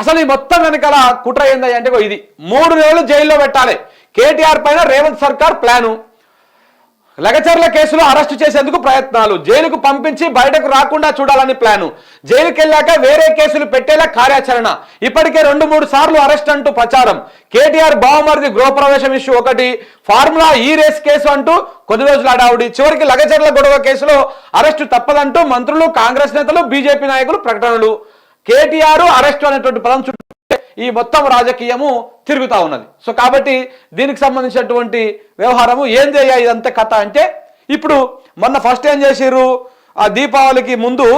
అసలు ఈ మొత్తం వెనకాల కుట్ర ఏంది అంటే ఇది. మూడు నెలలు జైల్లో పెట్టాలి. కేటీఆర్ పైన రేవంత్ సర్కార్ ప్లాను. లగచర్ల కేసులో అరెస్టు చేసేందుకు ప్రయత్నాలు. జైలుకు పంపించి బయటకు రాకుండా చూడాలని ప్లాను. జైలుకి వెళ్ళాక వేరే కేసులు పెట్టేలా కార్యాచరణ. ఇప్పటికే రెండు మూడు సార్లు అరెస్ట్ అంటూ ప్రచారం. కేటీఆర్ బావమరిది గృహప్రవేశం ఇష్యూ ఒకటి. ఫార్ములా ఈ రేస్ కేసు అంటూ కొద్ది రోజులు అడావుడి చివరికి లగచర్ల గొడవ కేసులో అరెస్టు తప్పదంటూ మంత్రులు కాంగ్రెస్ నేతలు బీజేపీ నాయకులు ప్రకటనలు. కేటీఆర్ అరెస్టు అనేటువంటి పదం చుట్టూ ఈ మొత్తం రాజకీయము తిరుగుతూ ఉన్నది. సో కాబట్టి దీనికి సంబంధించినటువంటి వ్యవహారము ఏం చేయ ఇదంతా కథ అంటే ఇప్పుడు మొన్న ఫస్ట్ ఏం చేసిర్రు? ఆ దీపావళికి ముందు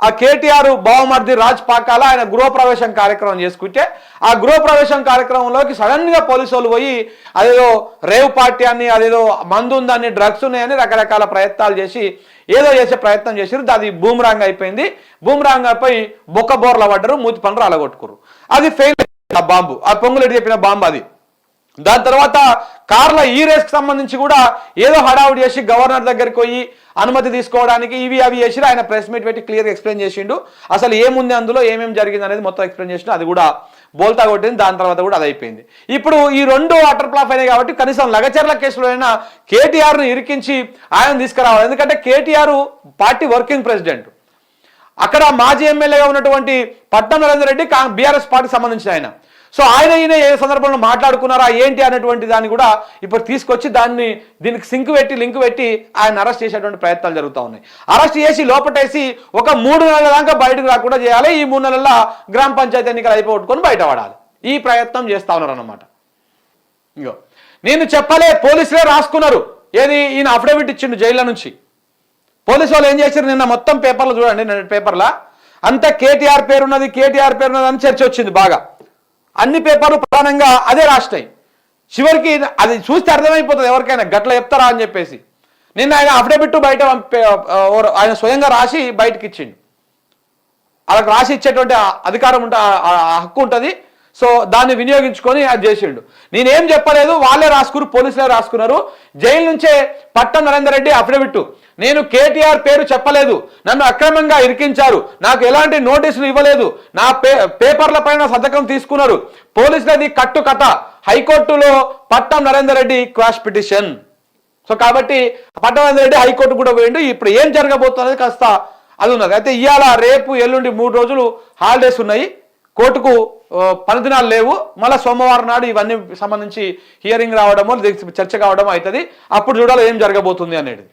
ఆ కేటీఆర్ బావమర్ది రాజ్ పాకాల ఆయన గృహప్రవేశం కార్యక్రమం చేసుకుంటే ఆ గృహప్రవేశం కార్యక్రమంలోకి సడన్గా పోలీసు వాళ్ళు పోయి అదేదో రేవ్ పార్టీ అని అదేదో మందు ఉందని డ్రగ్స్ ఉన్నాయని రకరకాల ప్రయత్నాలు చేసి ఏదో చేసే ప్రయత్నం చేసారు అది బూమరాంగ్ అయిపోయింది. బూమరాంగ్ అయిపోయి బొక్క బోర్ల పడ్డరు మూతి పండ్రు అలగొట్టుకురు అది ఫెయిల్ ఆ బాంబు. ఆ పొంగులెడ్డి చెప్పిన బాంబు అది. దాని తర్వాత కార్ల ఈ రేస్కి సంబంధించి కూడా ఏదో హడావుడి చేసి గవర్నర్ దగ్గరికి పోయి అనుమతి తీసుకోవడానికి ఇవి అవి చేసి ఆయన ప్రెస్ మీట్ పెట్టి క్లియర్గా ఎక్స్ప్లెయిన్ చేసిండు. అసలు ఏముంది అందులో? ఏమేమి జరిగింది అనేది మొత్తం ఎక్స్ప్లెయిన్ చేసిండు. అది కూడా బోల్తా కొట్టింది. దాని తర్వాత కూడా అది అయిపోయింది. ఇప్పుడు ఈ రెండు వాటర్ ప్లాఫ్ అయినాయి కాబట్టి కనీసం లగచర్ల కేసులో అయినా కేటీఆర్ను ఇరికించి ఆయన తీసుకురావాలి. ఎందుకంటే కేటీఆర్ పార్టీ వర్కింగ్ ప్రెసిడెంట్. అక్కడ మాజీ ఎమ్మెల్యేగా ఉన్నటువంటి పట్నం నరేందర్ రెడ్డి బీఆర్ఎస్ పార్టీకి సంబంధించిన ఆయన. సో ఆయన ఈయన ఏ సందర్భంలో మాట్లాడుకున్నారా ఏంటి అనేటువంటి దాన్ని కూడా ఇప్పుడు తీసుకొచ్చి దాన్ని దీనికి సింక్ పెట్టి లింక్ పెట్టి ఆయన అరెస్ట్ చేసేటువంటి ప్రయత్నాలు జరుగుతూ ఉన్నాయి. అరెస్ట్ చేసి లోపటేసి ఒక మూడు నెలల దాకా బయటకు రాకుండా చేయాలి ఈ మూడు నెలల గ్రామ పంచాయతీ ఎన్నికలు అయిపోగొట్టుకొని బయటపడాలి. ఈ ప్రయత్నం చేస్తా ఉన్నారు అన్నమాట ఇంకో నేను చెప్పలే పోలీసులే రాసుకున్నారు. ఏది? ఈయన అఫిడవిట్ ఇచ్చిండు జైల్లో నుంచి. పోలీసు వాళ్ళు ఏం చేశారు నిన్న మొత్తం పేపర్లు చూడండి నిన్న పేపర్లా. అంతా కేటీఆర్ పేరున్నది కేటీఆర్ పేరున్నది అని చర్చ వచ్చింది బాగా. అన్ని పేపర్లు ప్రధానంగా అదే రాసినాయి చివరికి అది చూస్తే అర్థమైపోతుంది ఎవరికైనా గట్ల చెప్తారా అని చెప్పేసి. నిన్న ఆయన అఫిడవిట్ బయట ఆయన స్వయంగా రాసి బయటకి ఇచ్చిండు. వాళ్ళకి రాసి ఇచ్చేటువంటి అధికారం ఉంట హక్కు ఉంటుంది. సో దాన్ని వినియోగించుకొని అది చేసిండు. నేనేం చెప్పలేదు వాళ్ళే రాసుకున్నారు పోలీసులే రాసుకున్నారు. జైలు నుంచే పట్టం నరేందర్ రెడ్డి అఫిడవిట్ నేను కేటీఆర్ పేరు చెప్పలేదు నన్ను అక్రమంగా ఇరికించారు. నాకు ఎలాంటి నోటీసులు ఇవ్వలేదు. నా పే పేపర్ల పైన సంతకం తీసుకున్నారు. పోలీసులది కట్టు కథ. హైకోర్టులో పట్టం Narender Reddy quash petition. So కాబట్టి పట్టణేంద్ర రెడ్డి హైకోర్టు కూడా పోయిండు. ఇప్పుడు ఏం జరగబోతున్నది కాస్త అది ఉన్నది. అయితే ఇవాళ రేపు ఎల్లుండి మూడు రోజులు హాలిడేస్ ఉన్నాయి. కోర్టుకు ఆ, పని దినాలు లేవు. మళ్ళీ సోమవారం నాడు ఇవన్నీ సంబంధించి హియరింగ్ రావడమో చర్చ కావడమో అవుతుంది. అప్పుడు చూడాలి ఏం జరగబోతుంది అనేది.